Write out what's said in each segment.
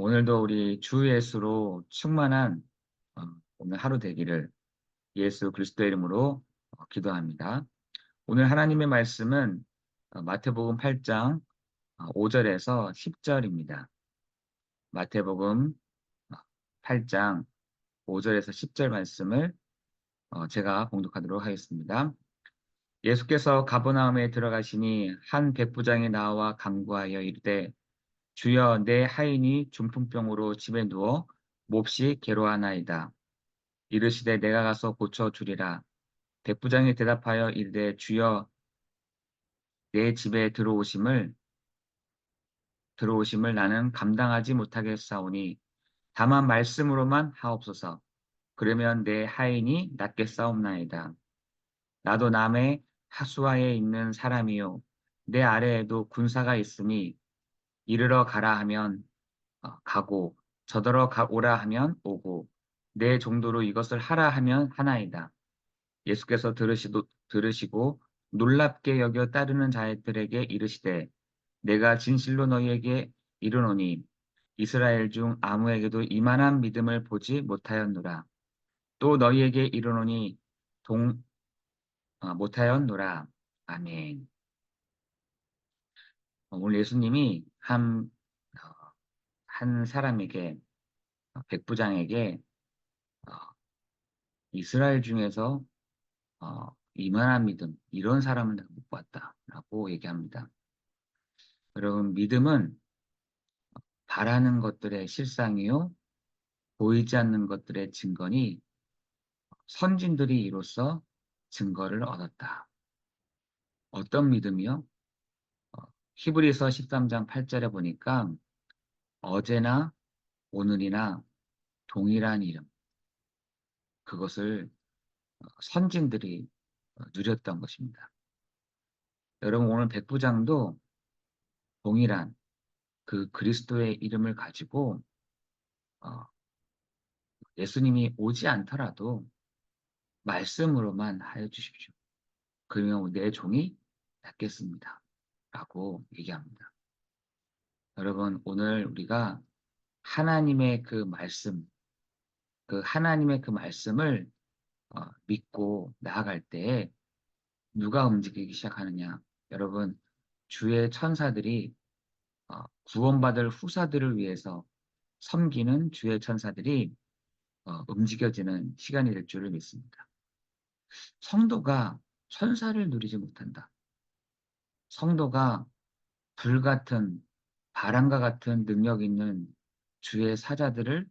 오늘도 우리 주 예수로 충만한 어, 오늘 하루 되기를 예수 그리스도 이름으로 어, 기도합니다. 오늘 하나님의 말씀은 어, 마태복음 8장 5절에서 10절입니다. 마태복음 8장 5절에서 10절 말씀을 제가 봉독하도록 하겠습니다. 예수께서 가버나움에 들어가시니 한 백부장이 나와 강구하여 이르되 주여 내 하인이 중풍병으로 집에 누워 몹시 괴로하나이다. 이르시되 내가 가서 고쳐 주리라. 백부장이 대답하여 이르되 주여 내 집에 들어오심을 들어오심을 나는 감당하지 못하겠사오니 다만 말씀으로만 하옵소서. 그러면 내 하인이 낫겠사옵나이다. 나도 남의 하수하에 있는 사람이요 내 아래에도 군사가 있으니 이르러 가라 하면 어, 가고 저더러 오라 하면 오고 내 정도로 이것을 하라 하면 하나이다. 예수께서 들으시도, 들으시고 놀랍게 여겨 따르는 자들에게 이르시되 내가 진실로 너희에게 이르노니 이스라엘 중 아무에게도 이만한 믿음을 보지 못하였노라. 또 너희에게 이르노니 동 어, 못하였노라. 아멘. 오늘 예수님이 한, 어, 한 사람에게, 어, 백부장에게, 어, 이스라엘 중에서, 어, 이만한 믿음, 이런 사람은 내가 못 봤다. 라고 얘기합니다. 여러분, 믿음은 바라는 것들의 실상이요, 보이지 않는 것들의 증거니, 선진들이 이로써 증거를 얻었다. 어떤 믿음이요? 히브리서 13장 8절에 보니까 어제나 오늘이나 동일한 이름 그것을 어, 선진들이 어, 누렸던 것입니다. 여러분 오늘 백부장도 동일한 그 그리스도의 이름을 가지고 어, 예수님이 오지 않더라도 말씀으로만 하여 주십시오. 그러면 내 종이 낫겠습니다. 라고 얘기합니다. 여러분, 오늘 우리가 하나님의 그 말씀, 그 하나님의 그 말씀을 어, 믿고 나아갈 때 누가 움직이기 시작하느냐? 여러분, 주의 천사들이 어, 구원받을 후사들을 위해서 섬기는 주의 천사들이 어, 움직여지는 시간이 될 줄을 믿습니다. 성도가 천사를 누리지 못한다. 성도가 불같은 바람과 같은 능력 있는 주의 사자들을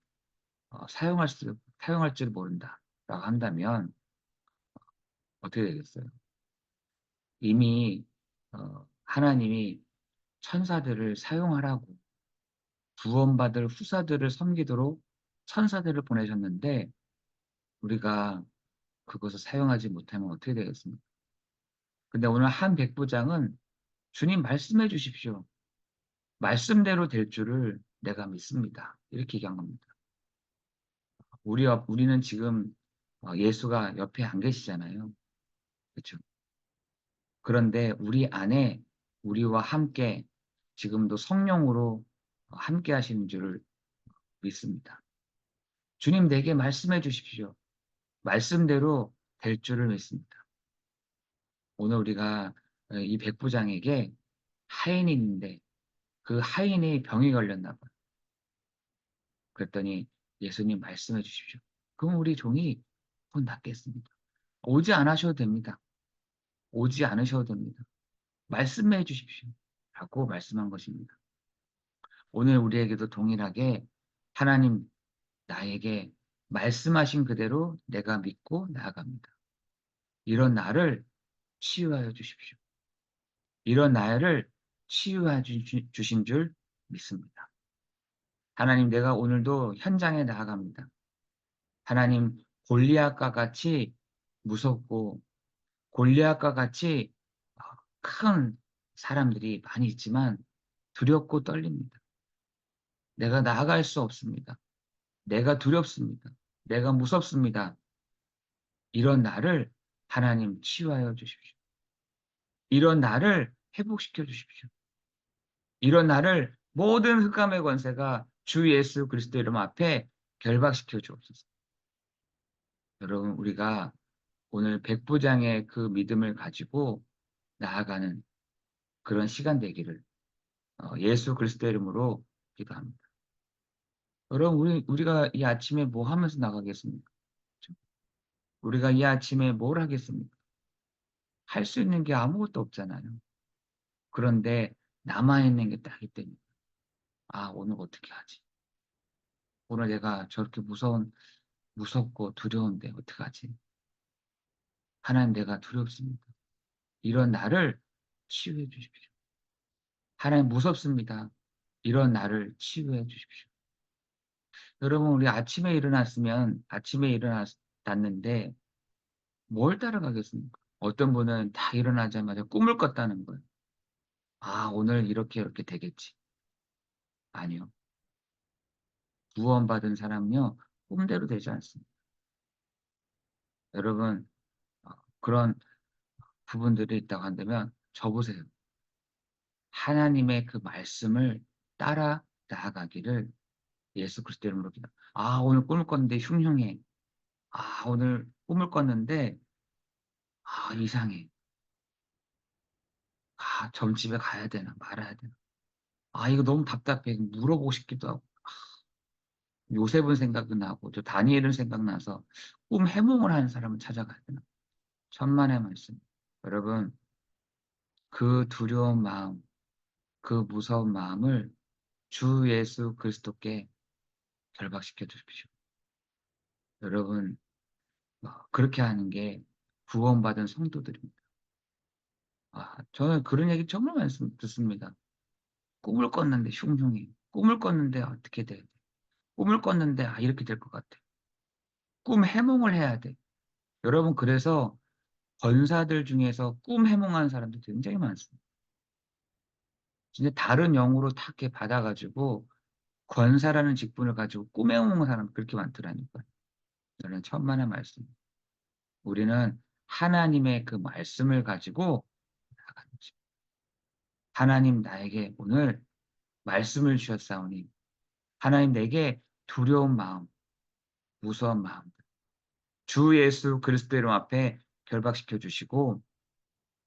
어, 사용할 수, 사용할 줄 모른다. 라고 한다면, 어떻게 되겠어요? 이미, 어, 하나님이 천사들을 사용하라고 구원받을 후사들을 섬기도록 천사들을 보내셨는데, 우리가 그것을 사용하지 못하면 어떻게 되겠습니까? 근데 오늘 한 백부장은 주님 말씀해 주십시오. 말씀대로 될 줄을 내가 믿습니다. 이렇게 얘기한 겁니다. 우리, 우리는 지금 어, 예수가 옆에 안 계시잖아요. 그렇죠? 그런데 우리 안에 우리와 함께 지금도 성령으로 함께 하시는 줄을 믿습니다. 주님 내게 말씀해 주십시오. 말씀대로 될 줄을 믿습니다. 오늘 우리가 어, 이 백부장에게 하인이 있는데 그 하인이 병이 걸렸나 봐요. 그랬더니 예수님 말씀해 주십시오. 그럼 우리 종이 곧 낫겠습니다. 오지 않으셔도 됩니다. 오지 않으셔도 됩니다. 말씀해 주십시오. 라고 말씀한 것입니다. 오늘 우리에게도 동일하게 하나님 나에게 말씀하신 그대로 내가 믿고 나아갑니다. 이런 나를 치유하여 주십시오. 이런 나를 치유해 주신 줄 믿습니다. 하나님 내가 오늘도 현장에 나아갑니다. 하나님 골리앗과 같이 무섭고 골리앗과 같이 어, 큰 사람들이 많이 있지만 두렵고 떨립니다. 내가 나아갈 수 없습니다. 내가 두렵습니다. 내가 무섭습니다. 이런 나를 하나님 치유하여 주십시오. 이런 나를 회복시켜 주십시오. 이런 나를 모든 흑암의 권세가 주 예수 그리스도 이름 앞에 결박시켜 주옵소서. 여러분 우리가 오늘 백부장의 그 믿음을 가지고 나아가는 그런 시간 되기를 어, 예수 그리스도 이름으로 기도합니다. 여러분 우리 우리가 이 아침에 뭐 하면서 나가겠습니까? 우리가 이 아침에 뭘 하겠습니까? 할 수 있는 게 아무것도 없잖아요. 그런데 남아있는 게 딱 있다니까. 아, 오늘 어떻게 하지? 오늘 내가 저렇게 무서운, 무섭고 두려운데 어떡하지? 하나님 내가 두렵습니다. 이런 나를 치유해 주십시오. 하나님 무섭습니다. 이런 나를 치유해 주십시오. 여러분, 우리 아침에 일어났으면, 아침에 일어났는데, 뭘 따라가겠습니까? 어떤 분은 다 일어나자마자 꿈을 꿨다는 거예요. 아, 오늘 이렇게 이렇게 되겠지. 아니요. 구원받은 사람은요, 꿈대로 되지 않습니다. 여러분, 어, 그런 부분들이 있다고 한다면, 저보세요. 하나님의 그 말씀을 따라 나아가기를 예수 그리스도 이름으로 기도. 아, 오늘 꿈을 꿨는데 흉흉해. 아, 오늘 꿈을 꿨는데, 아, 이상해. 아, 점집에 가야 되나, 말아야 되나. 아, 이거 너무 답답해. 물어보고 싶기도 하고. 아, 요셉은 생각도 나고, 저 다니엘은 생각나서 꿈 해몽을 하는 사람을 찾아가야 되나. 천만의 말씀. 여러분, 그 두려운 마음, 그 무서운 마음을 주 예수 그리스도께 결박시켜 주십시오. 여러분, 어, 그렇게 하는 게 구원받은 성도들입니다. 아, 저는 그런 얘기 정말 많이 듣습니다. 꿈을 꿨는데 흉흉해. 꿈을 꿨는데 어떻게 돼? 꿈을 꿨는데 아 이렇게 될 것 같아. 꿈 해몽을 해야 돼. 여러분 그래서 권사들 중에서 꿈 해몽하는 사람들 굉장히 많습니다. 진짜 다른 영으로 탁 이렇게 받아가지고 권사라는 직분을 가지고 꿈 해몽하는 사람 그렇게 많더라니까요. 저는 천만의 말씀. 우리는 하나님의 그 말씀을 가지고 하나님 나에게 오늘 말씀을 주셨사오니 하나님 내게 두려운 마음, 무서운 마음, 주 예수 그리스도 이름 앞에 결박시켜 주시고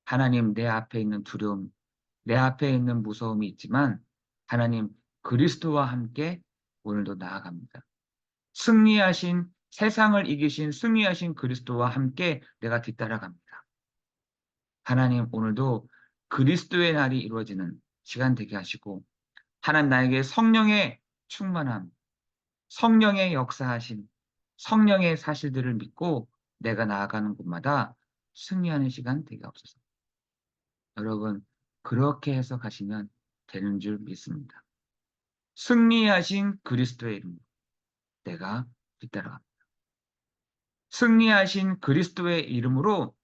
하나님 내 앞에 있는 두려움, 내 앞에 있는 무서움이 있지만 하나님 그리스도와 함께 오늘도 나아갑니다. 승리하신 세상을 이기신 승리하신 그리스도와 함께 내가 뒤따라갑니다. 하나님 오늘도 그리스도의 날이 이루어지는 시간 되게 하시고 하나님 나에게 성령의 충만함, 성령의 역사하신 성령의 사실들을 믿고 내가 나아가는 곳마다 승리하는 시간 되게 없어서 여러분 그렇게 해서 가시면 되는 줄 믿습니다. 승리하신 그리스도의 이름으로 내가 뒤따라갑니다. 승리하신 그리스도의 이름으로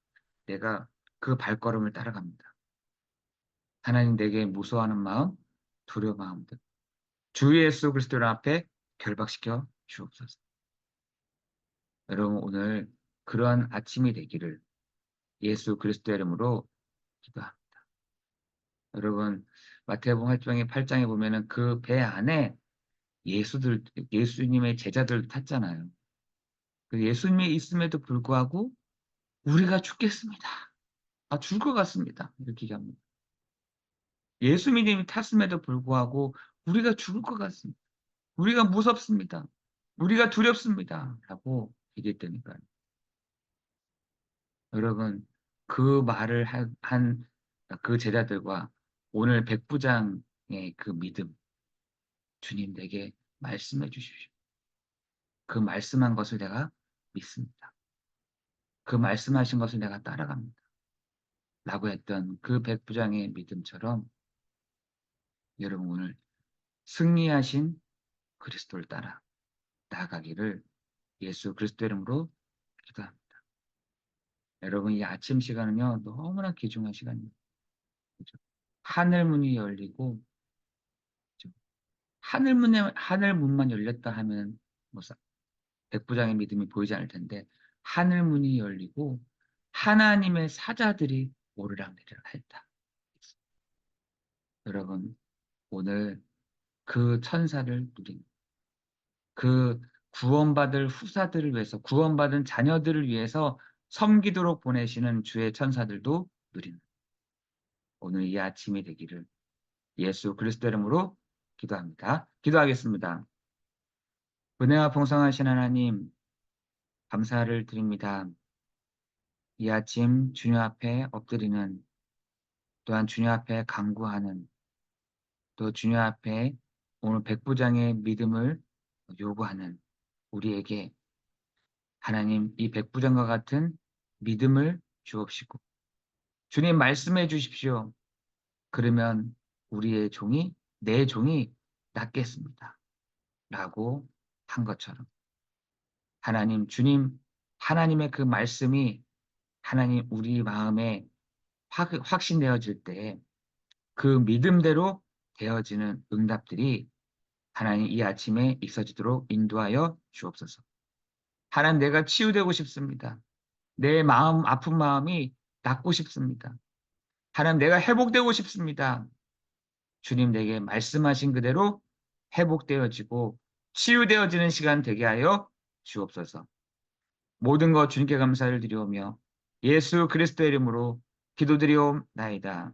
내가 그 발걸음을 따라갑니다. 하나님 내게 무서워하는 마음, 두려운 마음들 주 예수 그리스도 앞에 결박시켜 주옵소서. 여러분 오늘 그러한 아침이 되기를 예수 그리스도 이름으로 기도합니다. 여러분 마태복음 8장에 8장에 보면은 그 배 안에 예수들 예수님의 제자들 탔잖아요. 그 예수님이 있음에도 불구하고 우리가 죽겠습니다. 아, 죽을 것 같습니다. 이렇게 얘기합니다. 예수님이 탔음에도 불구하고 우리가 죽을 것 같습니다. 우리가 무섭습니다. 우리가 두렵습니다. 라고 얘기했다니까요. 여러분, 그 말을 한 그 제자들과 오늘 백부장의 그 믿음, 주님 내게 말씀해 주십시오. 그 말씀한 것을 내가 믿습니다. 그 말씀하신 것을 내가 따라갑니다. 라고 했던 그 백부장의 믿음처럼 여러분 오늘 승리하신 그리스도를 따라 나아가기를 예수 그리스도 이름으로 기도합니다. 여러분 이 아침 시간은요 너무나 귀중한 시간입니다. 그렇죠? 하늘 문이 열리고 그렇죠? 하늘 문에 하늘 문만 열렸다 하면 뭐 백부장의 믿음이 보이지 않을 텐데 하늘 문이 열리고 하나님의 사자들이 오르락 내리락 했다. 여러분 오늘 그 천사를 누리는 그 구원받을 후사들을 위해서 구원받은 자녀들을 위해서 섬기도록 보내시는 주의 천사들도 누리는 오늘 이 아침이 되기를 예수 그리스도 이름으로 기도합니다. 기도하겠습니다. 은혜와 풍성하신 하나님 감사를 드립니다. 이 아침 주님 앞에 엎드리는 또한 주님 앞에 강구하는 또 주님 앞에 오늘 백부장의 믿음을 요구하는 우리에게 하나님 이 백부장과 같은 믿음을 주옵시고 주님 말씀해 주십시오. 그러면 우리의 종이 내 종이 낫겠습니다. 라고 한 것처럼 하나님 주님 하나님의 그 말씀이 하나님 우리 마음에 확, 확신되어질 때 그 믿음대로 되어지는 응답들이 하나님 이 아침에 있어지도록 인도하여 주옵소서. 하나님 내가 치유되고 싶습니다. 내 마음 아픈 마음이 낫고 싶습니다. 하나님 내가 회복되고 싶습니다. 주님 내게 말씀하신 그대로 회복되어지고 치유되어지는 시간 되게 하여 주옵소서. 모든 것 주님께 감사를 드리오며 예수 그리스도의 이름으로 기도드리옵나이다.